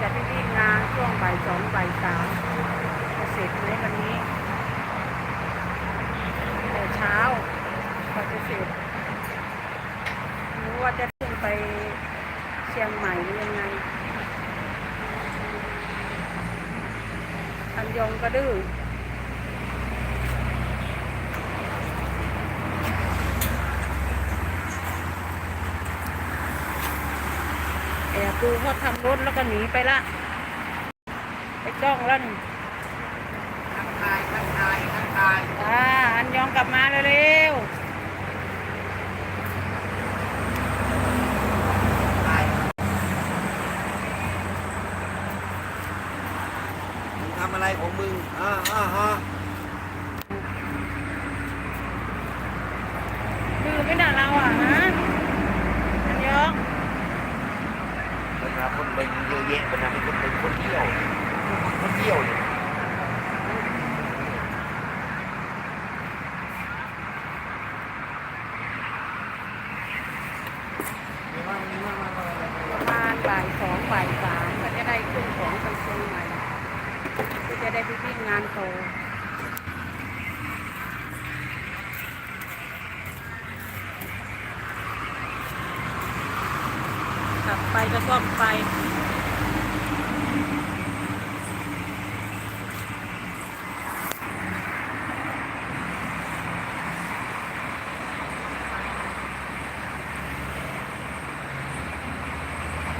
จะไปวิ่งงานช่วงบ่ายสองบ่ายสามจะเสร็จไหมวันนี้แต่เช้าก็จะเสร็จรู้ว่าจะขึ้นไปเชียงใหม่หรือยังไงอันยงก็ดื้อ แอบดูเขาทำรถแล้วก็หนีไปละไปจ้องแล้วนี่ทักทายทักทายทักทายอ่าอันยองกลับมาเร็วทายมึงทำอะไรของมึงอ่าอ่าฮะ ๆคือไม่ด่าเราอะฮะอันยอง บรรดาคนไปเยอะแยะบรรดาเป็นคนเป็นคนเที่ยวคนเที่ยวเนี่ยมีมากมีมากมากมากประมาณบ่ายสองบ่ายสามก็จะได้ขึ้นของไปเชียงใหม่ก็จะได้ไปวิ่งงานโต ขับไปก็ซ่อมไป